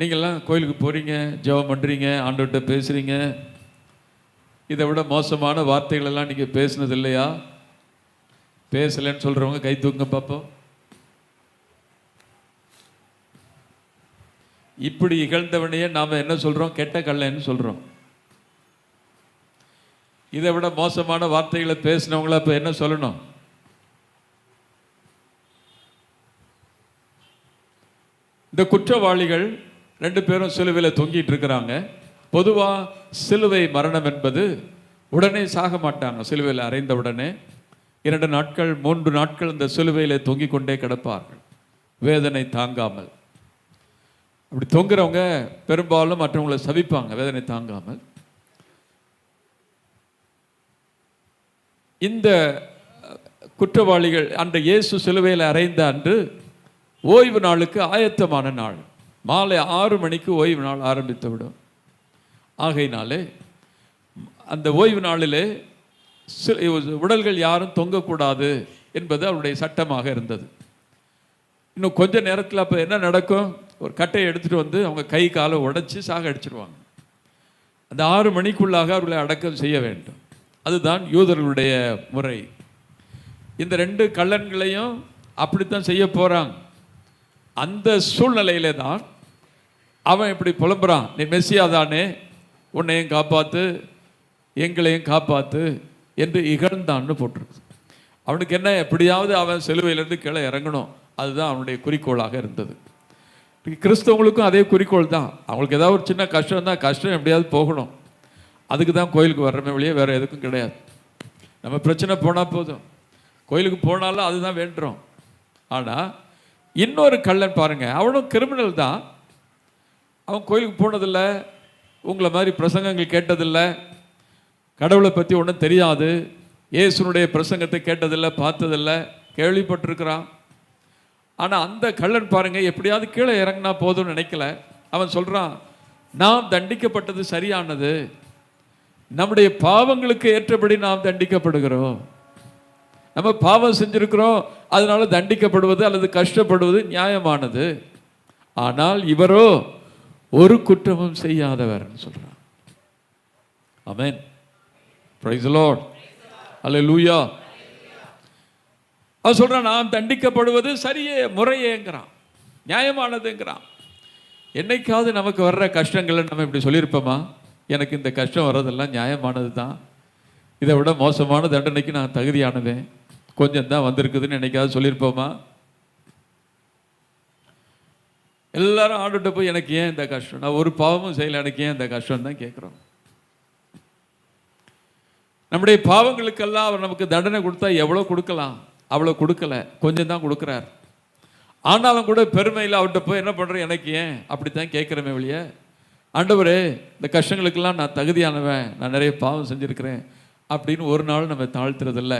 நீங்கள்லாம் கோயிலுக்கு போகிறீங்க ஜெபம் பண்ணுறீங்க ஆண்டவர்கிட்ட பேசுகிறீங்க இதை விட மோசமான வார்த்தைகளெல்லாம் நீங்கள் பேசுனது இல்லையா? பேசலைன்னு சொல்கிறவங்க கை தூங்க பார்ப்போம் இப்படி இகழ்ந்தவனையே நாம் என்ன சொல்கிறோம் கெட்ட கல்லன்னு சொல்கிறோம் இதை விட மோசமான வார்த்தைகளை பேசினவங்கள இப்போ என்ன சொல்லணும்? இந்த குற்றவாளிகள் ரெண்டு பேரும் சிலுவையில் தொங்கிட்டு இருக்கிறாங்க. பொதுவாக சிலுவை மரணம் என்பது உடனே சாக மாட்டாங்க. சிலுவையில் அறைந்த உடனே இரண்டு நாட்கள் மூன்று நாட்கள் இந்த சிலுவையில் தொங்கிக் கொண்டே கிடப்பார்கள். வேதனை தாங்காமல். அப்படி தொங்குறவங்க பெரும்பாலும் மற்றவங்களை சவிப்பாங்க வேதனை தாங்காமல். இந்த குற்றவாளிகள் அந்த இயேசு சிலுவையில் அறைந்த அன்று ஓய்வு நாளுக்கு ஆயத்தமான நாள். மாலை ஆறு மணிக்கு ஓய்வு நாள் ஆரம்பித்து விடும் ஆகையினாலே அந்த ஓய்வு நாளிலே சில உடல்கள் யாரும் தொங்கக்கூடாது என்பது அவருடைய சட்டமாக இருந்தது. இன்னும் கொஞ்ச நேரத்தில் அப்போ என்ன நடக்கும்? ஒரு கட்டையை எடுத்துகிட்டு வந்து அவங்க கை காலை உடைச்சி சாக அடிச்சிருவாங்க. அந்த ஆறு மணிக்குள்ளாக அவர்களை அடக்கம் செய்ய வேண்டும். அதுதான் யூதர்களுடைய முறை. இந்த ரெண்டு கள்ளன்களையும் அப்படித்தான் செய்ய போகிறாங்க அந்த சூழ்நிலையில தான் அவன் இப்படி புலம்புறான். நீ மெஸ்ஸியா தானே? உன்னையும் காப்பாற்று எங்களையும் காப்பாற்று என்று இகழ்ந்தான்னு போட்டிருக்கு. அவனுக்கு என்ன எப்படியாவது அவன் சிலுவையிலேருந்து கீழே இறங்கணும். அதுதான் அவனுடைய குறிக்கோளாக இருந்தது. கிறிஸ்தவங்களுக்கும் அதே குறிக்கோள் தான். அவங்களுக்கு ஏதாவது ஒரு சின்ன கஷ்டம் தான் கஷ்டம் எப்படியாவது போகணும். அதுக்கு தான் கோயிலுக்கு வர்றமே வழியே வேறு எதுக்கும் கிடையாது. நம்ம பிரச்சனை போனால் போதும். கோயிலுக்கு போனாலும் அதுதான் வேண்டுறோம். ஆனால் இன்னொரு கள்ளன் பாருங்கள் அவனும் கிரிமினல் தான். அவன் கோயிலுக்கு போனதில்லை. உங்களை மாதிரி பிரசங்கங்கள் கேட்டதில்லை. கடவுளை பற்றி ஒன்றும் தெரியாது. இயேசுனுடைய பிரசங்கத்தை கேட்டதில்லை பார்த்ததில்லை. கேள்விப்பட்டிருக்கிறான். ஆனால் அந்த கள்ளன் பாருங்கள் எப்படியாவது கீழே இறங்கினா போதும்னு நினைக்கல. அவன் சொல்கிறான் நாம் தண்டிக்கப்பட்டது சரியானது. நம்முடைய பாவங்களுக்கு ஏற்றபடி நாம் தண்டிக்கப்படுகிறோம். நம்ம பாவம் செஞ்சுருக்கிறோம் அதனால தண்டிக்கப்படுவது அல்லது கஷ்டப்படுவது நியாயமானது. ஆனால் இவரோ ஒரு குற்றமும் செய்யாதவர்னு சொல்கிறார் அமேன் பிரைஸ் லார்ட் அல்லேலூயா அவன் சொல்கிறான் நாம் தண்டிக்கப்படுவது சரியே முறையேங்கிறான். நியாயமானதுங்கிறான். என்னைக்காவது நமக்கு வர்ற கஷ்டங்களை நம்ம இப்படி சொல்லியிருப்போமா? எனக்கு இந்த கஷ்டம் வர்றதெல்லாம் நியாயமானது தான் இதை விட மோசமான தண்டனைக்கு நான் தகுதியானவேன். கொஞ்சம் தான் வந்திருக்குதுன்னு என்னைக்காவது சொல்லியிருப்போமா? எல்லாரும் ஆண்டுகிட்ட போய் எனக்கு ஏன் இந்த கஷ்டம்? நான் ஒரு பாவமும் செய்யல எனக்கு ஏன் இந்த கஷ்டம் தான் கேட்குறோம். நம்முடைய பாவங்களுக்கெல்லாம் அவர் நமக்கு தண்டனை கொடுத்தா எவ்வளோ கொடுக்கலாம்? அவ்வளோ கொடுக்கல. கொஞ்சம் தான் கொடுக்குறார். ஆனாலும் கூட பெருமையில் அவர்கிட்ட போய் என்ன பண்ணுறேன் எனக்கு ஏன்? அப்படித்தான் கேட்குறமே வெளிய ஆண்டவர் இந்த கஷ்டங்களுக்கெல்லாம் நான் தகுதியானவன். நான் நிறைய பாவம் செஞ்சுருக்கிறேன். அப்படின்னு ஒரு நாள் நம்ம தாழ்த்துறதில்ல.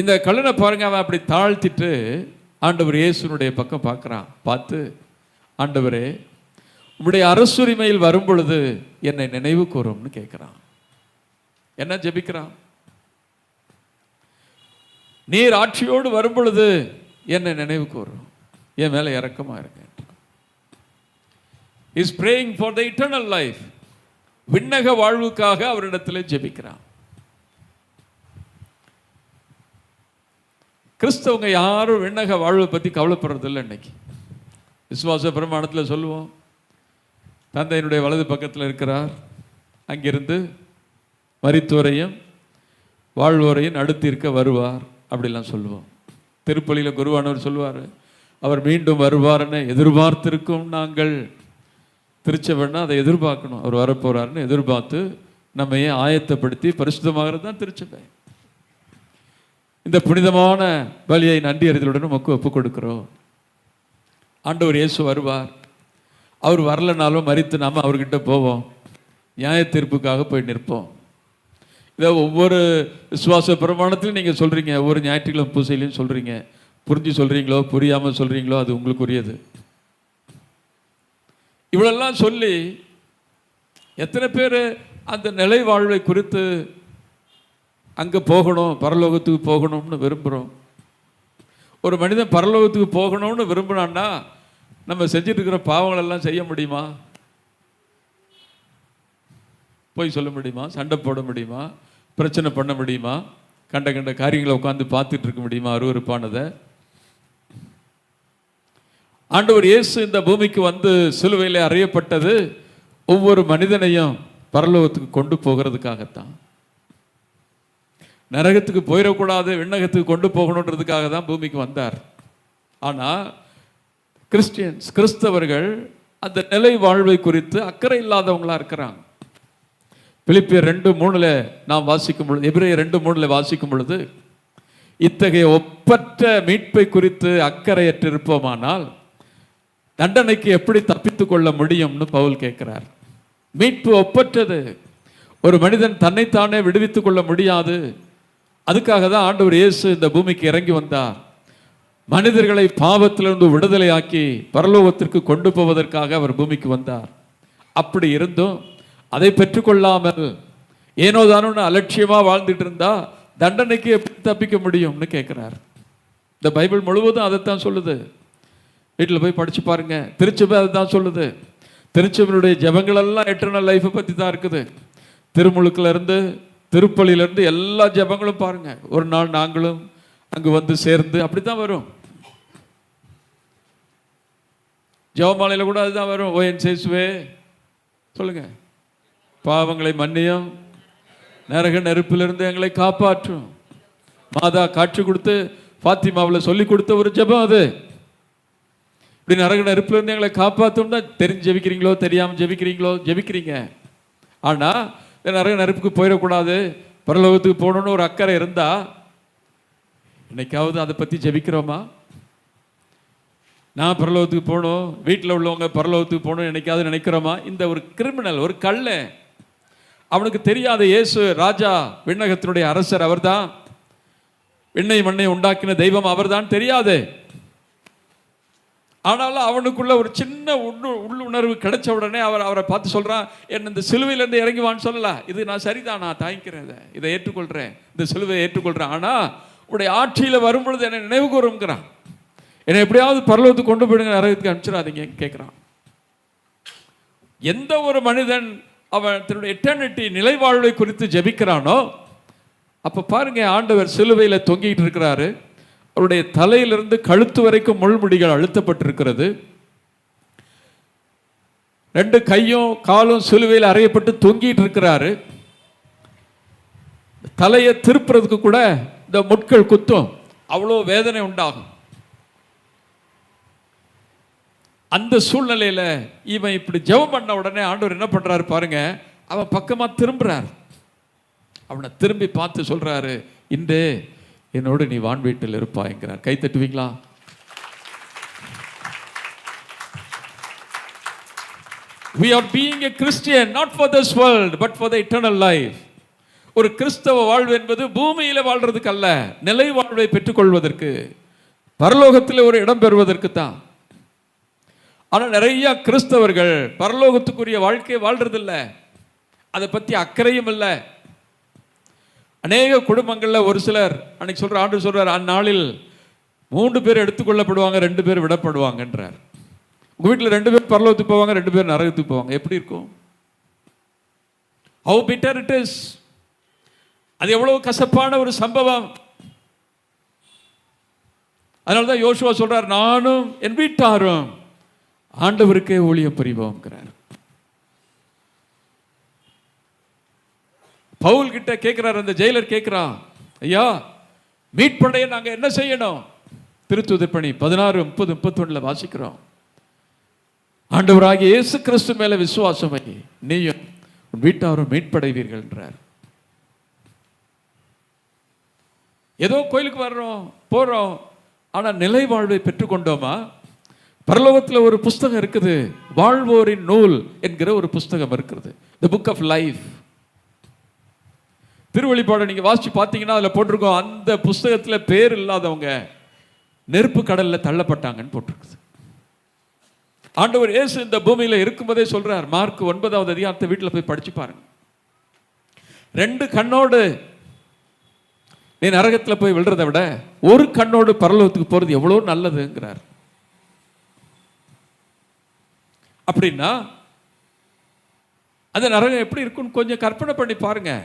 இந்த கல்லனை பாருங்க அவன் அப்படி தாழ்த்திட்டு ஆண்டவர் இயேசுனுடைய பக்கம் பார்க்குறான். பார்த்து ஆண்டவரே உம்முடைய அரசுரிமையில் வரும் பொழுது என்னை நினைவு கூறும்னு கேட்குறான். என்ன ஜெபிக்கிறான்? நீர் ஆட்சியோடு வரும் பொழுது என்னை நினைவு கூறும் என் மேலே இறக்கமாக இருக்கேன் is praying for the eternal life விண்ணக வாழ்வுக்காக அவரிடத்தில் ஜெபிக்கிறான். கிறிஸ்தவங்க யாரும் விண்ணக வாழ்வை பற்றி கவலைப்படுறதில்லை இன்னைக்கு. விசுவாச பிரமாணத்தில் சொல்லுவோம். தந்தையினுடைய வலது பக்கத்தில் இருக்கிறார். அங்கிருந்து மரித்தோரையும் வாழ்வோரையும் நடுத்திருக்க வருவார் அப்படிலாம் சொல்லுவோம். திருப்பலியில் குருவானவர் சொல்லுவார் அவர் மீண்டும் வருவார்னு எதிர்பார்த்திருக்கும் நாங்கள். திருச்சபைன்னா அதை எதிர்பார்க்கணும். அவர் வரப்போறாருன்னு எதிர்பார்த்து நம்ம ஏன் ஆயத்தப்படுத்தி பரிசுத்தமாகிறது தான் திருச்சபை. இந்த புனிதமான பலியை நன்றி அறிதலுடன் நமக்கு ஒப்புக் கொடுக்கிறோம் ஆண்டவர் இயேசு வருவார். அவர் வரலனாலும் மறித்து நாம அவர்கிட்ட போவோம். நியாய தீர்ப்புக்காக போய் நிற்போம். இதை ஒவ்வொரு விசுவாச பிரமாணத்திலும் நீங்கள் சொல்கிறீங்க ஒவ்வொரு ஞாயிற்றுக்கிழமை பூசையிலையும் சொல்கிறீங்க புரிஞ்சு சொல்கிறீங்களோ புரியாமல் சொல்கிறீங்களோ அது உங்களுக்குரியது. இவ்வளெல்லாம் சொல்லி எத்தனை பேர் அந்த நிலை வாழ்வை குறித்து அங்கே போகணும் பரலோகத்துக்கு போகணும்னு விரும்புகிறோம் ஒரு மனிதன் பரலோகத்துக்கு போகணும்னு விரும்பினான்னா நம்ம செஞ்சிட்ருக்கிற பாவங்களெல்லாம் பாவங்கள் எல்லாம் செய்ய முடியுமா? போய் சொல்ல முடியுமா? சண்டை போட முடியுமா? பிரச்சனை பண்ண முடியுமா? கண்ட கண்ட காரியங்களை உட்காந்து பார்த்துட்டு இருக்க முடியுமா? அருவருப்பானதை. ஆண்டவர் இயேசு இந்த பூமிக்கு வந்து சிலுவையில் அறியப்பட்டது ஒவ்வொரு மனிதனையும் பரலோகத்துக்கு கொண்டு போகிறதுக்காகத்தான். நரகத்துக்கு போயிடக்கூடாது விண்ணகத்துக்கு கொண்டு போகணுன்றதுக்காக தான் பூமிக்கு வந்தார். ஆனால் கிறிஸ்டியன்ஸ் கிறிஸ்தவர்கள் அந்த நிலை வாழ்வை குறித்து அக்கறை இல்லாதவங்களா இருக்கிறாங்க. பிலிப்பியர் ரெண்டு மூணுல நாம் வாசிக்கும் பொழுது எபிரே ரெண்டு மூணில் வாசிக்கும் பொழுது இத்தகைய ஒப்பற்ற மீட்பை குறித்து அக்கறையற்றிருப்போமானால் தண்டனைக்கு எப்படி தப்பித்துக்கொள்ள முடியும்னு பவுல் கேட்கிறார். மீட்பு ஒப்பற்றது. ஒரு மனிதன் தன்னைத்தானே விடுவித்துக் கொள்ள முடியாது. அதுக்காக தான் ஆண்டவர் இயேசு இந்த பூமிக்கு இறங்கி வந்தார். மனிதர்களை பாவத்திலிருந்து விடுதலையாக்கி பரலோகத்திற்கு கொண்டு போவதற்காக அவர் பூமிக்கு வந்தார். அப்படி இருந்தும் அதை பெற்றுக்கொள்ளாமல் ஏனோ தானோன்னு அலட்சியமாக வாழ்ந்துட்டு இருந்தா தண்டனைக்கு எப்படி தப்பிக்க முடியும்னு கேட்குறார் இந்த பைபிள் முழுவதும் அதைத்தான் சொல்லுது. வீட்டில் போய் படித்து பாருங்க. திருச்சபை அதுதான் சொல்லுது. திருச்சபையினுடைய ஜபங்களெல்லாம் எட்டர்னல் லைஃப்பை பற்றி தான் இருக்குது. திருமுழுக்கில் இருந்து திருப்பள்ளியிலேருந்து எல்லா ஜெபங்களும் பாருங்க. ஒரு நாள் நாங்களும் அங்கு வந்து சேர்ந்து அப்படித்தான் வரும். ஜெபமாலையில் கூட அதுதான் வரும். ஓஎன் சேசுவே. சொல்லுங்க. பாவங்களை மன்னியும். நரக நெருப்பிலிருந்து எங்களை காப்பாற்றும். மாதா காட்சி கொடுத்து ஃபாத்திமாவில் சொல்லி கொடுத்த ஒரு ஜெபம் அது. இப்படி நரக நெருப்பிலிருந்து இருந்து எங்களை தான் தெரிஞ்சு ஜெபிக்கிறீங்களோ தெரியாமல் ஜெபிக்கிறீங்களோ ஜெபிக்கிறீங்க. ஆனால் நிறைய நெருப்புக்கு போயிடக்கூடாது. பரலோகத்துக்கு போகணுன்னு ஒரு அக்கறை இருந்தா என்னைக்காவது அதை பற்றி ஜெபிக்கிறோமா? நான் பரலோகத்துக்கு போகணும் வீட்டில் உள்ளவங்க பரலோகத்துக்கு போகணும் என்னைக்காவது நினைக்கிறோமா? இந்த ஒரு கிரிமினல் ஒரு கள்ள. அவனுக்கு தெரியாத இயேசு ராஜா விண்ணகத்தினுடைய அரசர் அவர்தான். விண்ணை மண்ணை உண்டாக்கின தெய்வம் அவர்தான். தெரியாது. ஆனாலும் அவனுக்குள்ள ஒரு சின்ன உள்ளு உள்ளுணர்வு கிடைச்ச உடனே அவர் அவரை பார்த்து சொல்கிறான் என்ன இந்த சிலுவையிலேருந்து இறங்கி வான்னு சொல்லல. இது நான் சரிதான் நான் தாங்கிக்கிறேன் இதை. இதை ஏற்றுக்கொள்கிறேன் இந்த சிலுவையை ஏற்றுக்கொள்கிறேன் ஆனால் உடைய ஆட்சியில் வரும்பொழுது என்னை நினைவு கூறுங்கிறான் என்னை எப்படியாவது பரலோகத்துக்கு கொண்டு போயிடுங்க நரகத்துக்கு அனுப்பிச்சிடாதீங்க கேட்குறான் எந்த ஒரு மனிதன் அவன் தன்னுடைய எட்டர்னிட்டி நிலைவாழ்வை குறித்து ஜெபிக்கிறானோ அப்போ பாருங்க ஆண்டவர் சிலுவையில் தொங்கிட்டு இருக்கிறாரு. அவருடைய தலையிலிருந்து கழுத்து வரைக்கும் முள்முடிகள் அழுத்தப்பட்டிருக்கிறது. ரெண்டு கையும் காலும் சிலுவையில் அறையப்பட்டு தொங்கிட்டு இருக்கிறாரு. தலையை திருப்புறதுக்கு கூட இந்த முட்கள் குத்தும். அவ்வளோ வேதனை உண்டாகும். அந்த சூழ்நிலையில் இவன் இப்படி ஜெபம் பண்ண உடனே ஆண்டவர் என்ன பண்ணுறாரு பாருங்க அவன் பக்கமாக திரும்புறார். அவனை திரும்பி பார்த்து சொல்கிறாரு இன்று என்னோடு நீ வான் வீட்டில் இருப்பாய்ங்கிறார் கை தட்டுவீங்களா? We are being a christian not for this world but for the eternal life. ஒரு கிறிஸ்தவ வாழ்வு என்பது பூமியில் வாழ்றதுக்கு அல்ல நிலை வாழ்வை பெற்றுக்கொள்வதற்கு பரலோகத்தில் ஒரு இடம் பெறுவதற்கு தான். ஆனால் நிறைய கிறிஸ்தவர்கள் பரலோகத்துக்குரிய வாழ்க்கையை வாழ்றதில்லை. அதை பற்றி அக்கறையும் இல்லை. அநேக குடும்பங்களில் ஒரு சிலர் அன்னைக்கு சொல்கிற ஆண்டு சொல்கிறார் அந்நாளில் மூன்று பேர் எடுத்துக்கொள்ளப்படுவாங்க ரெண்டு பேர் விடப்படுவாங்கன்றார். உங்கள் வீட்டில் ரெண்டு பேர் பரலோகத்துக்கு போவாங்க ரெண்டு பேர் நரகத்துக்கு போவாங்க. எப்படி இருக்கும்? ஹவு பிட்டர் இட் இஸ் அது எவ்வளோ கசப்பான ஒரு சம்பவம். அதனால தான் யோசுவா சொல்கிறார் நானும் என் வீட்டாரும் ஆண்டவருக்கே ஊழியம் புரிவோம்ங்கிறார். பவுல் கிட்ட கேட்குறாரு அந்த ஜெயிலர் கேட்குறா ஐயா மீட்படைய நாங்கள் என்ன செய்யணும்? திருத்துதர் பணி பதினாறு முப்பது முப்பத்தொன்னில் வாசிக்கிறோம். ஆண்டவராகிய இயேசு கிறிஸ்து மேலே விசுவாசமை நீயும் உன் வீட்டாரும் மீட்படைவீர்கள் என்றார். ஏதோ கோயிலுக்கு வர்றோம் போகிறோம் ஆனால் நிலை வாழ்வை பெற்றுக்கொண்டோமா? பரலோகத்தில் ஒரு புஸ்தகம் இருக்குது வாழ்வோரின் நூல் என்கிற ஒரு புஸ்தகம் இருக்கிறது. த புக் ஆஃப் லைஃப் திருவழிப்பாடை நீங்கள் வாசித்து பார்த்தீங்கன்னா அதில் போட்டிருக்கோம். அந்த புஸ்தகத்தில் பேர் இல்லாதவங்க நெருப்பு கடலில் தள்ளப்பட்டாங்கன்னு போட்டிருக்குது ஆண்டவர் இயேசு இந்த பூமியில் இருக்கும்போதே சொல்கிறார் மார்க் ஒன்பதாவது அதிகாரத்தை வீட்டில் போய் படித்து பாருங்க. ரெண்டு கண்ணோடு நீ நரகத்தில் போய் விழுறதை விட ஒரு கண்ணோடு பரலோகத்துக்கு போகிறது எவ்வளோ நல்லதுங்கிறார். அப்படின்னா அந்த நரகம் எப்படி இருக்குன்னு கொஞ்சம் கற்பனை பண்ணி பாருங்கள்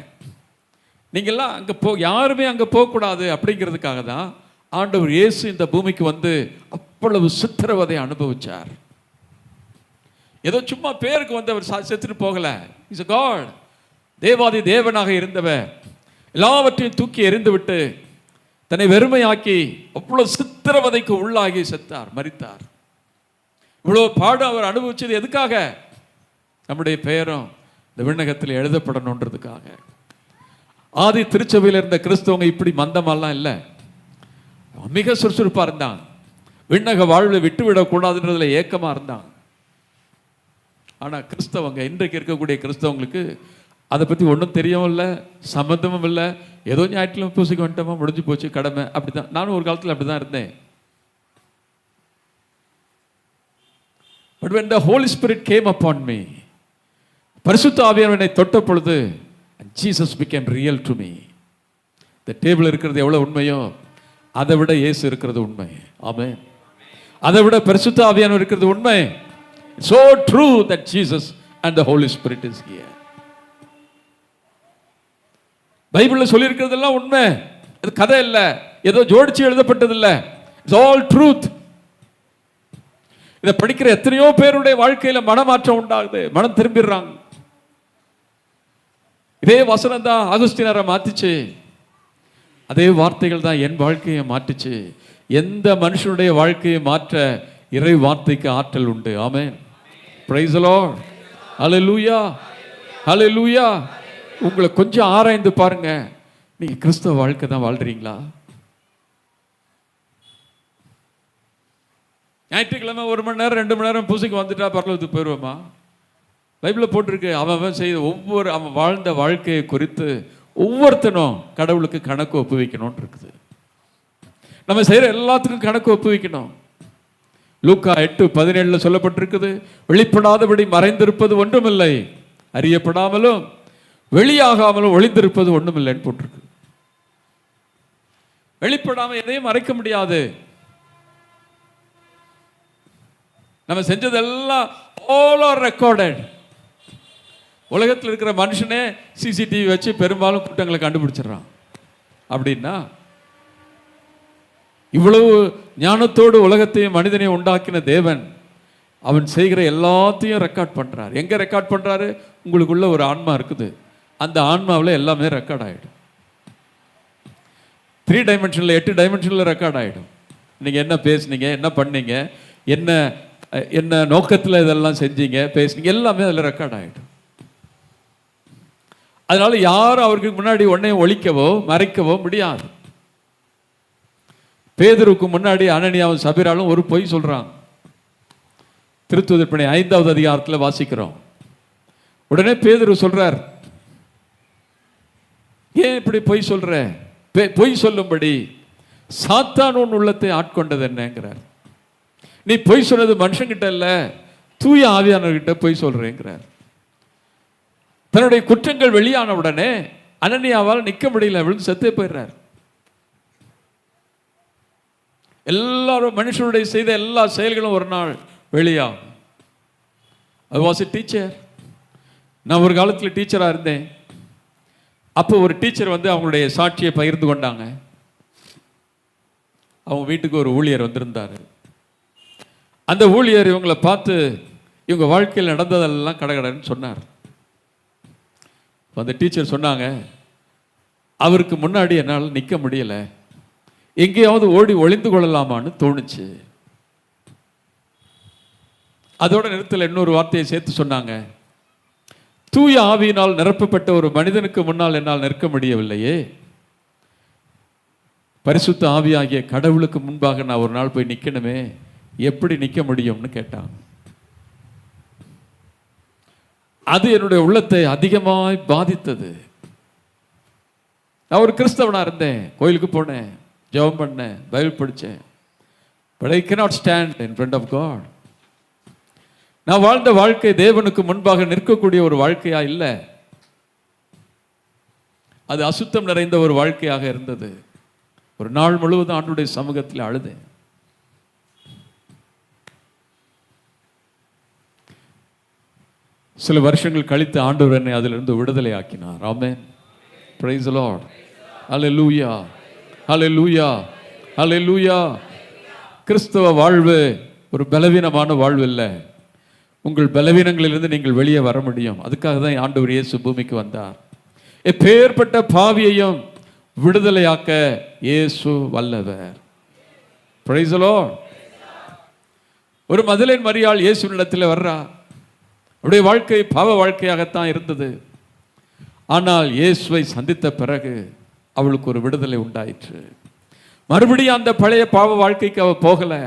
நீங்கள்லாம் அங்கே போ யாருமே அங்கே போகக்கூடாது அப்படிங்கிறதுக்காக தான் ஆண்டவர் இயேசு இந்த பூமிக்கு வந்து அவ்வளவு சித்திரவதை அனுபவிச்சார். ஏதோ சும்மா பேருக்கு வந்து அவர் செத்துட்டு போகல. இஸ் காட் தேவாதி தேவனாக இருந்தவர். எல்லாவற்றையும் தூக்கி எறிந்துவிட்டு தன்னை வெறுமையாக்கி அவ்வளோ சித்திரவதைக்கு உள்ளாகி செத்தார் மறித்தார் இவ்வளோ பாடு அவர் அனுபவிச்சது எதுக்காக? நம்முடைய பெயரும் இந்த விண்ணகத்தில் எழுதப்படணுன்றதுக்காக. ஆதி திருச்சபையில் இருந்த கிறிஸ்தவங்க இப்படி மந்தமெல்லாம் இல்லை. மிக சுறுசுறுப்பாக இருந்தான். விண்ணக வாழ்வை விட்டுவிடக்கூடாதுன்றதுல ஏக்கமாக இருந்தான். ஆனால் கிறிஸ்தவங்க இன்றைக்கு இருக்கக்கூடிய கிறிஸ்தவங்களுக்கு அதை பற்றி ஒன்றும் தெரியவும் இல்லை சம்மந்தமும் இல்லை. ஏதோ ஞாயிற்றுக்கிழமை பூசிக்க வந்துட்டோமா முடிஞ்சு போச்சு கடமை. அப்படி தான் நானும் ஒரு காலத்தில் அப்படி தான் இருந்தேன். But when the Holy Spirit came upon me பரிசுத்த ஆவியானவனை தொட்ட பொழுது Jesus became real to me இந்த டேபிள் இருக்கிறது எவ்வளவு உண்மையோ அதை விட இயேசு இருக்கிறது உண்மை. ஆமே அதை விட பரிசுத்த ஆவியானவர் இருக்கிறது உண்மை. So true that Jesus and the Holy Spirit is here பைபிள்ல சொல்லியிருக்கிறதெல்லாம் உண்மை. அது கதை இல்லை. ஏதோ ஜோடிச்சு எழுதப்பட்டது இல்லை இட்ஸ் ஆல் ட்ரூத் இதை படிக்கிற எத்தனையோ பேருடைய வாழ்க்கையில மனமாற்றம் உண்டாகுது. மனம் திரும்பிடுறாங்க. இதே வசனம் தான் அகுஸ்தினரை மாத்திச்சு. அதே வார்த்தைகள் தான் என் வாழ்க்கையை மாற்றுச்சு. எந்த மனுஷனுடைய வாழ்க்கையை மாற்ற இறை வார்த்தைக்கு ஆற்றல் உண்டு. ஆமென். பிரைஸ் லூயா ஹலோ லூயா உங்களை கொஞ்சம் ஆராய்ந்து பாருங்க. நீங்க கிறிஸ்தவ வாழ்க்கை தான் வாழ்றீங்களா? ஞாயிற்றுக்கிழமை ஒரு மணி நேரம் ரெண்டு மணி நேரம் பூசைக்கு வந்துட்டா பரலோகத்துக்கு போயிடுவோமா பைபிளில் போட்டிருக்கு அவன் அவன் செய்த ஒவ்வொரு அவன் வாழ்ந்த வாழ்க்கையை குறித்து ஒவ்வொருத்தனும் கடவுளுக்கு கணக்கு ஒப்புவிக்கணும்னு இருக்குது நம்ம செய்கிற எல்லாத்துக்கும் கணக்கு ஒப்புவிக்கணும். லூக்கா எட்டு பதினேழில் சொல்லப்பட்டிருக்குது வெளிப்படாதபடி மறைந்திருப்பது ஒன்றுமில்லை அறியப்படாமலும் வெளியாகாமலும் ஒளிந்திருப்பது ஒன்றுமில்லைன்னு போட்டிருக்கு. வெளிப்படாமல் எதையும் மறைக்க முடியாது. நம்ம செஞ்சதெல்லாம் ஆல் ஆர் ரெக்கார்டட் உலகத்தில் இருக்கிற மனுஷனே சிசிடிவி வச்சு பெரும்பாலும் குற்றங்களை கண்டுபிடிச்சிடுறான். அப்படின்னா இவ்வளவு ஞானத்தோடு உலகத்தையும் மனிதனையும் உண்டாக்கின தேவன் அவன் செய்கிற எல்லாத்தையும் ரெக்கார்ட் பண்ணுறாரு எங்கே ரெக்கார்ட் பண்ணுறாரு உங்களுக்குள்ள ஒரு ஆன்மா இருக்குது. அந்த ஆன்மாவில் எல்லாமே ரெக்கார்ட் ஆகிடும் த்ரீ டைமென்ஷனில் எட்டு டைமென்ஷனில் ரெக்கார்ட் ஆகிடும் நீங்கள் என்ன பேசுனீங்க என்ன பண்ணீங்க என்ன என்ன நோக்கத்தில் இதெல்லாம் செஞ்சீங்க பேசுனீங்க எல்லாமே அதில் ரெக்கார்ட் ஆகிடும் அதனால யாரும் அவருக்கு முன்னாடி உன்னையும் ஒழிக்கவோ மறைக்கவோ முடியாது. பேதருக்கு முன்னாடி அனனியாவும் சபிராலும் ஒரு பொய் சொல்றாங்க திருத்துவதற்பனை ஐந்தாவது அதிகாரத்தில் வாசிக்கிறோம். உடனே பேதரு சொல்றார் ஏன் இப்படி பொய் சொல்ற? பெ- பொய் சொல்லும்படி சாத்தான் உன் உள்ளத்தை ஆட்கொண்டது என்னங்கிறார். நீ பொய் சொன்னது மனுஷங்கிட்ட இல்லை தூய ஆவியானவர்கிட்ட பொய் சொல்றேங்கிறார். தன்னுடைய குற்றங்கள் வெளியான உடனே அனன்யாவால் நிற்க முடியல விழுந்து செத்தே போயிடுறார். எல்லாரும் மனுஷனுடைய செய்த எல்லா செயல்களும் ஒரு நாள் வெளியாகும். அது வாஸ் டீச்சர் நான் ஒரு காலத்தில் டீச்சராக இருந்தேன். அப்போ ஒரு டீச்சர் வந்து அவங்களுடைய சாட்சியை பகிர்ந்து கொண்டாங்க. அவங்க வீட்டுக்கு ஒரு ஊழியர் வந்திருந்தார். அந்த ஊழியர் இவங்களை பார்த்து இவங்க வாழ்க்கையில் நடந்ததெல்லாம் கடகடன்னு சொன்னார். அந்த டீச்சர் சொன்னாங்க அவருக்கு முன்னாடி என்னால் நிற்க முடியலை. எங்கேயாவது ஓடி ஒளிந்து கொள்ளலாமான்னு தோணுச்சு. அதோட நிறுத்தல இன்னொரு வார்த்தையை சேர்த்து சொன்னாங்க தூய ஆவியினால் நிரப்பப்பட்ட ஒரு மனிதனுக்கு முன்னால் என்னால் நிற்க முடியவில்லையே. பரிசுத்த ஆவியாகிய கடவுளுக்கு முன்பாக நான் ஒரு நாள் போய் நிற்கணுமே எப்படி நிற்க முடியும்னு கேட்டாங்க அது என்னுடைய உள்ளத்தை அதிகமாய் பாதித்தது. நான் ஒரு கிறிஸ்தவனாக இருந்தேன். கோயிலுக்கு போனேன். ஜெபம் பண்ணேன். பைபிள் படித்தேன். But I cannot stand in front of God நான் வாழ்ந்த வாழ்க்கை தேவனுக்கு முன்பாக நிற்கக்கூடிய ஒரு வாழ்க்கையா இல்லை. அது அசுத்தம் நிறைந்த ஒரு வாழ்க்கையாக இருந்தது. ஒரு நாள் முழுவதும் ஆண்டுடைய சமூகத்தில் அழுதேன். சில வருஷங்கள் கழித்து ஆண்டவர் என்னை அதிலிருந்து விடுதலை ஆக்கினார் ஆமேன் பிரைஸ் லார்ட் லூயா அல்ல லூயா கிறிஸ்தவ வாழ்வு ஒரு பலவீனமான வாழ்வு இல்லை. உங்கள் பலவீனங்களிலிருந்து நீங்கள் வெளியே வர முடியும். அதுக்காக தான் ஆண்டவர் இயேசு பூமிக்கு வந்தார். எப்பேற்பட்ட பாவியையும் விடுதலையாக்க இயேசு வல்லவர். பிரைஸ் லார்ட் ஒரு மதுலின் மரியாள் இயேசுவினிடத்தில் வர்றா. அவருடைய வாழ்க்கை பாவ வாழ்க்கையாகத்தான் இருந்தது. ஆனால் இயேசுவை சந்தித்த பிறகு அவளுக்கு ஒரு விடுதலை உண்டாயிற்று. மறுபடியும் அந்த பழைய பாவ வாழ்க்கைக்கு அவள் போகலை.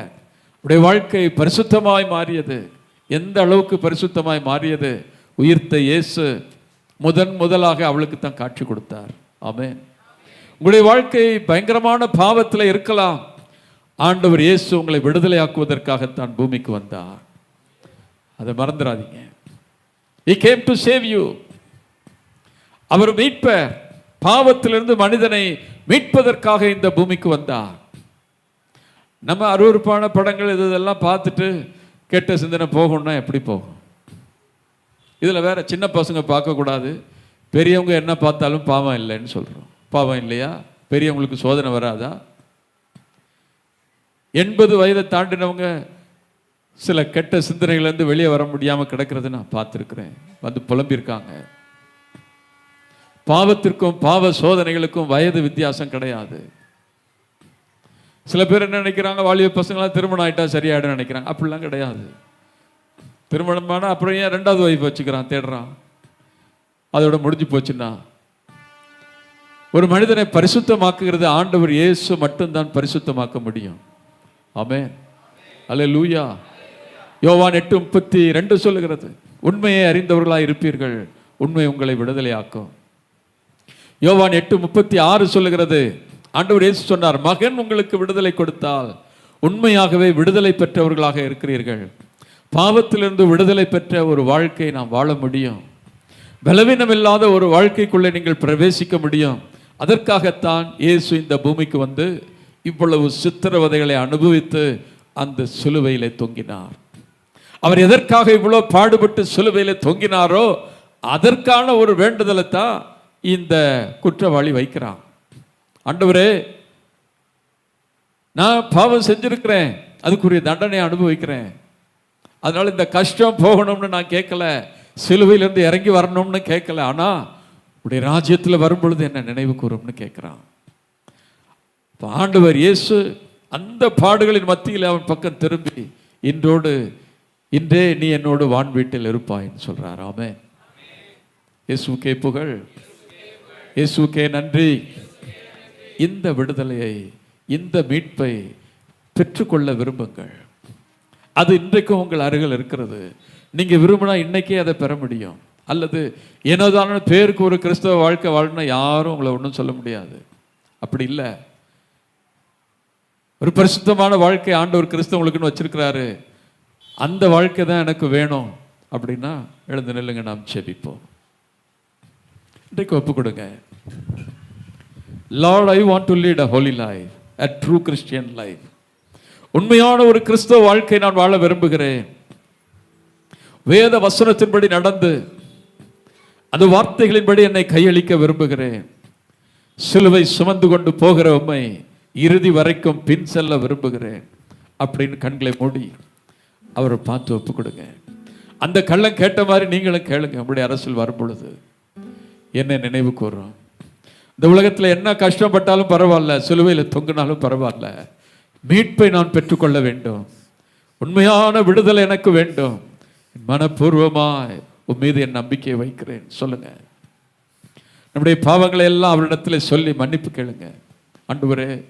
அவருடைய வாழ்க்கை பரிசுத்தமாய் மாறியது. எந்த அளவுக்கு பரிசுத்தமாய் மாறியது? உயிர்த்த இயேசு முதன் முதலாக அவளுக்கு தான் காட்சி கொடுத்தார். ஆமேன். உங்களுடைய வாழ்க்கை பயங்கரமான பாவத்தில் இருக்கலாம். ஆண்டவர் இயேசு உங்களை விடுதலையாக்குவதற்காகத்தான் பூமிக்கு வந்தார். அதை மறந்துடாதீங்க. He came to save you அவர் மீட்பர் பாவத்திலிருந்து மனிதனை மீட்பதற்காக இந்த பூமிக்கு வந்தார். நம்ம அருவருப்பான படங்கள் இது இதெல்லாம் பார்த்துட்டு கெட்ட சிந்தனை போகணும்னா எப்படி போகும்? இதில் வேற சின்ன பசங்க பார்க்கக்கூடாது பெரியவங்க என்ன பார்த்தாலும் பாவம் இல்லைன்னு சொல்கிறோம் பாவம் இல்லையா? பெரியவங்களுக்கு சோதனை வராதா? எண்பது வயதை தாண்டினவங்க சில கெட்ட சிந்தனைகள்லேருந்து வெளியே வர முடியாமல் கிடக்கிறத நான் பார்த்துருக்குறேன். வந்து புலம்பியிருக்காங்க. பாவத்திற்கும் பாவ சோதனைகளுக்கும் வயது வித்தியாசம் கிடையாது. சில பேர் என்ன நினைக்கிறாங்க வாலிப பசங்களாம் திருமணம் ஆயிட்டா சரியாயிடும் நினைக்கிறாங்க. அப்படிலாம் கிடையாது. திருமணமான அப்புறம் ஏன் ரெண்டாவது ஒய்ஃப் வச்சுக்கிறான் தேடுறான். அதோட முடிஞ்சு போச்சுன்னா. ஒரு மனிதனை பரிசுத்தமாக்குகிறது ஆண்டவர் இயேசு மட்டும்தான் பரிசுத்தமாக்க முடியும். ஆமே அல்ல லூயா யோவான் எட்டு முப்பத்தி ரெண்டு சொல்லுகிறது உண்மையை அறிந்தவர்களாக இருப்பீர்கள் உண்மை உங்களை விடுதலையாக்கும். யோவான் எட்டு முப்பத்தி ஆறு சொல்லுகிறது ஆண்டவர் இயேசு சொன்னார் மகன் உங்களுக்கு விடுதலை கொடுத்தால் உண்மையாகவே விடுதலை பெற்றவர்களாக இருக்கிறீர்கள். பாவத்திலிருந்து விடுதலை பெற்ற ஒரு வாழ்க்கை நாம் வாழ முடியும். பலவீனம் இல்லாத ஒரு வாழ்க்கைக்குள்ளே நீங்கள் பிரவேசிக்க முடியும். அதற்காகத்தான் இயேசு இந்த பூமிக்கு வந்து இவ்வளவு சித்திரவதைகளை அனுபவித்து அந்த சிலுவையிலே தொங்கினார். அவர் எதற்காக இவ்வளோ பாடுபட்டு சிலுவையில் தொங்கினாரோ அதற்கான ஒரு வேண்டுதலை தான் இந்த குற்றவாளி வைக்கிறான். ஆண்டவரே நான் பாவம் செஞ்சிருக்கிறேன். அதுக்குரிய தண்டனை அனுபவிக்கிறேன். அதனால் இந்த கஷ்டம் போகணும்னு நான் கேட்கல. சிலுவையிலேருந்து இறங்கி வரணும்னு கேட்கல. ஆனால் உடைய ராஜ்யத்தில் வரும்பொழுது என்ன நினைவு கூறும்னு கேட்குறான். ஆண்டவர் இயேசு அந்த பாடுகளின் மத்தியில் அவன் பக்கம் திரும்பி இன்றோடு இன்றே நீ என்னோடு வான் வீட்டில் இருப்பாய்ன்னு சொல்கிறார் ஆமே இயேசுக்கே புகழ். இயேசுக்கே நன்றி. இந்த விடுதலையை இந்த மீட்பை பெற்றுக்கொள்ள விரும்புங்கள். அது இன்றைக்கும் உங்கள் அருகில் இருக்கிறது. நீங்கள் விரும்பினா இன்னைக்கே அதை பெற முடியும். அல்லது ஏனோதான பேருக்கு ஒரு கிறிஸ்தவ வாழ்க்கை வாழணும் யாரும் உங்களை ஒன்றும் சொல்ல முடியாது. அப்படி இல்லை. ஒரு பரிசுத்தமான வாழ்க்கை ஆண்டவர் கிறிஸ்தவங்களுக்குன்னு வச்சிருக்கிறாரு. அந்த வாழ்க்கை தான் எனக்கு வேணும் அப்படின்னா எழுந்து நில்லுங்க நாம் செபிப்போம் இன்றைக்கு ஒப்பு கொடுங்க. Lord I want to lead a holy life a true Christian life உண்மையான ஒரு கிறிஸ்தவ வாழ்க்கை நான் வாழ விரும்புகிறேன். வேத வசனத்தின்படி நடந்து அந்த வார்த்தைகளின்படி என்னை கையளிக்க விரும்புகிறேன். சிலுவை சுமந்து கொண்டு போகிற உண்மை இறுதி வரைக்கும் பின் செல்ல விரும்புகிறேன். அப்படின்னு கண்களை மூடி. அவரை பார்த்து ஒப்பு கொடுங்க அந்த கள்ளம் கேட்ட மாதிரி நீங்களும் கேளுங்க. நம்முடைய அரசியல் வரும்பொழுது என்ன நினைவு கூறுறோம் இந்த உலகத்தில் என்ன கஷ்டப்பட்டாலும் பரவாயில்ல சிலுவையில் தொங்கினாலும் பரவாயில்ல. மீட்பை நான் பெற்றுக்கொள்ள வேண்டும். உண்மையான விடுதலை எனக்கு வேண்டும். மனப்பூர்வமாக உன் மீது என் நம்பிக்கையை வைக்கிறேன். சொல்லுங்க. நம்முடைய பாவங்களை எல்லாம் அவரிடத்தில் சொல்லி மன்னிப்பு கேளுங்க. அன்று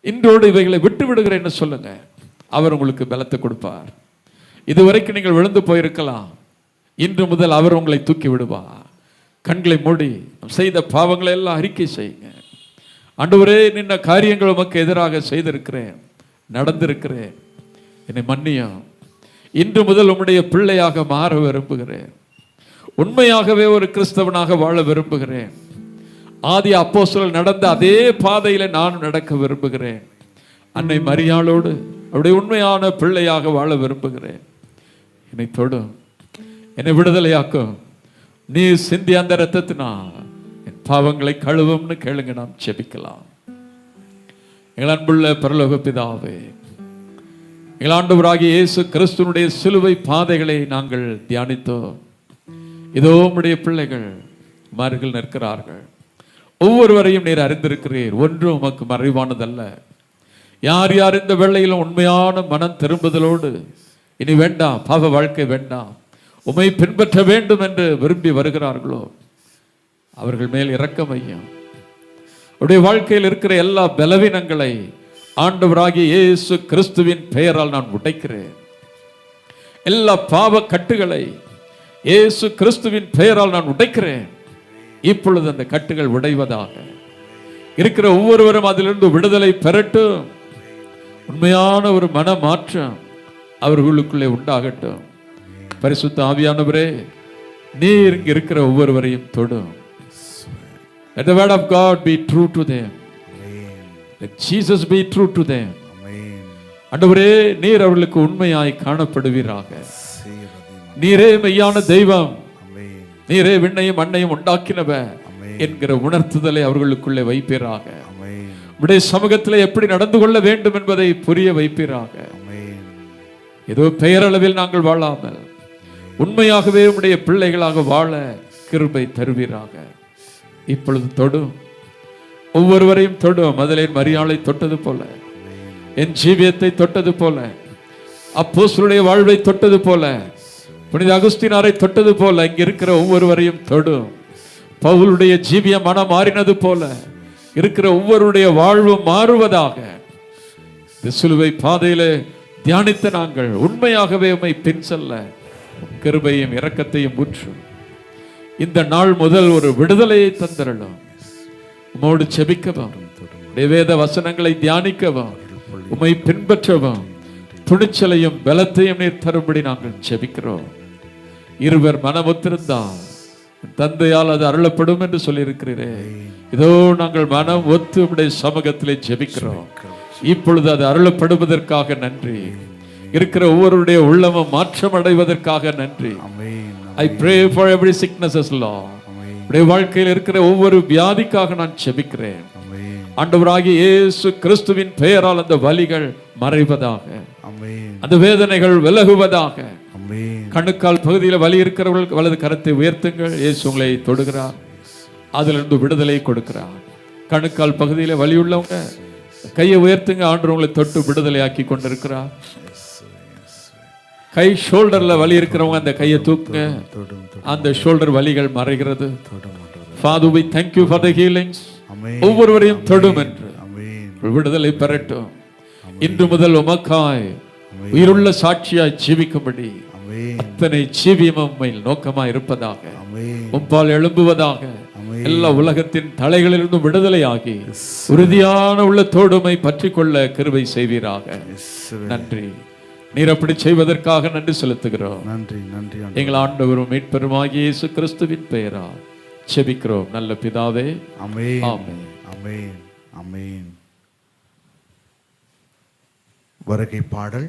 இன்றோடு இவைகளை விட்டு விடுகிறேன்னு சொல்லுங்கள் அவர் உங்களுக்கு பலத்தை கொடுப்பார். இதுவரைக்கும் நீங்கள் விழுந்து போயிருக்கலாம். இன்று முதல் அவர் உங்களை தூக்கி விடுவார். கண்களை மூடி செய்த பாவங்களை எல்லாம் அறிக்கை செய்யுங்க. ஆண்டவரே நின்ன காரியங்கள் உமக்கு எதிராக செய்திருக்கிறேன். நடந்திருக்கிறேன். என்னை மன்னியும் இன்று முதல் உம்முடைய பிள்ளையாக மாற விரும்புகிறேன். உண்மையாகவே ஒரு கிறிஸ்தவனாக வாழ விரும்புகிறேன். ஆதி அப்போ நடந்த அதே பாதையில் நானும் நடக்க விரும்புகிறேன். அன்னை மரியாளோடு அவருடைய உண்மையான பிள்ளையாக வாழ விரும்புகிறேன். என்னை தொடும் என்னை விடுதலையாக்கும் நீ சிந்தி அந்த ரத்தத்தினா என் பாவங்களை கழுவும்னு கேளுங்க நாம் செபிக்கலாம் எங்கள் அன்புள்ள பரலோக பிதாவே எங்கள் இயேசு கிறிஸ்துவனுடைய சிலுவை பாதைகளை நாங்கள் தியானித்தோம். இதோ உம்முடைய பிள்ளைகள் மார்கள் நிற்கிறார்கள். ஒவ்வொருவரையும் நீர் அறிந்திருக்கிறீர். ஒன்றும் உமக்கு மறைவானதல்ல. யார் யார் இந்த வேளையில் உண்மையான மனம் திரும்புதலோடு? இனி வேண்டாம் பாவ வாழ்க்கை வேண்டாம். உமை பின்பற்ற வேண்டும் என்று விரும்பி வருகிறார்களோ? அவர்கள் மேல் இறக்கம் ஐயம் உடைய வாழ்க்கையில் இருக்கிற எல்லா பலவீனங்களை ஆண்டவராகிய இயேசு கிறிஸ்துவின் பெயரால் நான் உடைக்கிறேன். எல்லா பாவ கட்டுகளை இயேசு கிறிஸ்துவின் பெயரால் நான் உடைக்கிறேன். இப்பொழுது அந்த கட்டுகள் உடைவதாக. இருக்கிற ஒவ்வொருவரும் அதிலிருந்து விடுதலை பெறட்டும். உண்மையான ஒரு மன மாற்றம் அவர்களுக்குள்ளே உண்டாகட்டும். பரிசுத்த ஆவியானவரே நீர் இங்கே இருக்கிற ஒவ்வொருவரையும் தொடும். Let the word of God be true to them. Let Jesus be true to them. அண்டவரே நீர் அவர்களுக்கு உண்மையாய் காணப்படுவீராக. நீரே மெய்யான தெய்வம். நீரே விண்ணையும் மண்ணையும் உண்டாக்கினவ என்கிற உணர்த்துதலை அவர்களுக்குள்ளே வைப்பீராக. உடைய சமூகத்தில் எப்படி நடந்து கொள்ள வேண்டும் என்பதை புரிய வைப்பீராக. ஏதோ பெயரளவில் நாங்கள் வாழாமல் உண்மையாகவே உடைய பிள்ளைகளாக வாழ கிருபை தருவீராக. இப்பொழுது தொடும். ஒவ்வொருவரையும் தொடும். முதலில் மரியாதை தொட்டது போல. என் ஜீவியத்தை தொட்டது போல. அப்போஸ்தலருடைய வாழ்வை தொட்டது போல. புனித அகுஸ்தினாரை தொட்டது போல. இங்க இருக்கிற ஒவ்வொருவரையும் தொடும். பவுலுடைய ஜீவியம் மனம் மாறினது போல. இருக்கிற ஒவ்வொருடைய வாழ்வும் மாறுவதாக. இந்த சிலுவை பாதையில தியானித்த நாங்கள். உண்மையாகவே உம்மை பின் செல்ல கிருபையும் இரக்கத்தையும் ஊற்றும் இந்த நாள் முதல் ஒரு விடுதலையை தந்திரலாம். உமோடு செபிக்கவும். வேத வசனங்களை தியானிக்கவும். உம்மை பின்பற்றவும். துணிச்சலையும் பலத்தையும் நீர் தரும்படி நாங்கள் செபிக்கிறோம். இருவர் மனமொத்திருந்தால் தந்தையால் அது அருளப்படும் என்று சொல்லியிருக்கிறீரே. இதோ நாங்கள் மனம் ஒத்து உடைய சமூகத்திலே ஜெபிக்கிறோம். இப்பொழுது அது அருளப்படுவதற்காக நன்றி. இருக்கிற ஒவ்வொருடைய உள்ளமும் மாற்றம் அடைவதற்காக நன்றி. I pray for every sicknesses லா உடைய வாழ்க்கையில் இருக்கிற ஒவ்வொரு வியாதிக்காக நான் செபிக்கிறேன் ஆண்டவராகிய இயேசு கிறிஸ்துவின் பெயரால் அந்த வலிகள் மறைவதாக. அந்த வேதனைகள் விலகுவதாக. கணுக்கால் பகுதியில் வலி இருக்கிறவர்கள் வலது கரத்தை உயர்த்துங்கள். இயேசு உங்களை தொடுகிறார். அதிலிருந்து விடுதலை கொடுக்கிறார். கணுக்கால் பகுதியில் வலி உள்ளவங்க கையை உயர்த்துங்க. ஆண்டு உங்களை தொட்டு விடுதலை ஆக்கி கொண்டிருக்கிறார். கை ஷோல்டர்ல வலி இருக்கிறவங்க அந்த கையை தூக்குங்க. அந்த ஷோல்டர் வலிகள் மறைகிறது. Father we thank you for the healings. ஒவ்வொருவரையும் தொடும் என்று. விடுதலை பெறட்டும். இன்று முதல் உமக்காய் உயிருள்ள சாட்சியாய் ஜீவிக்கும்படி அத்தனை ஜீவியமும் நோக்கமாய் இருப்பதாக உம்பால் எழும்புவதாக எல்லா உலகத்தின் தலைகளிலிருந்து விடுதலையாகி உறுதியான உள்ள தோடுமை பற்றி கொள்ள கிருபை செய்வீராக. நன்றி. நீர் அப்படி செய்வதற்காக நன்றி செலுத்துகிறோம். நன்றி நன்றி. எங்கள் ஆண்டவரும் மீட்பெருமாகிய இயேசு கிறிஸ்துவின் பெயரால் செபிக்கிறோம் நல்ல பிதாவே. அமேன் ஆமென். அமேன் அமேன் வருகை பாடல்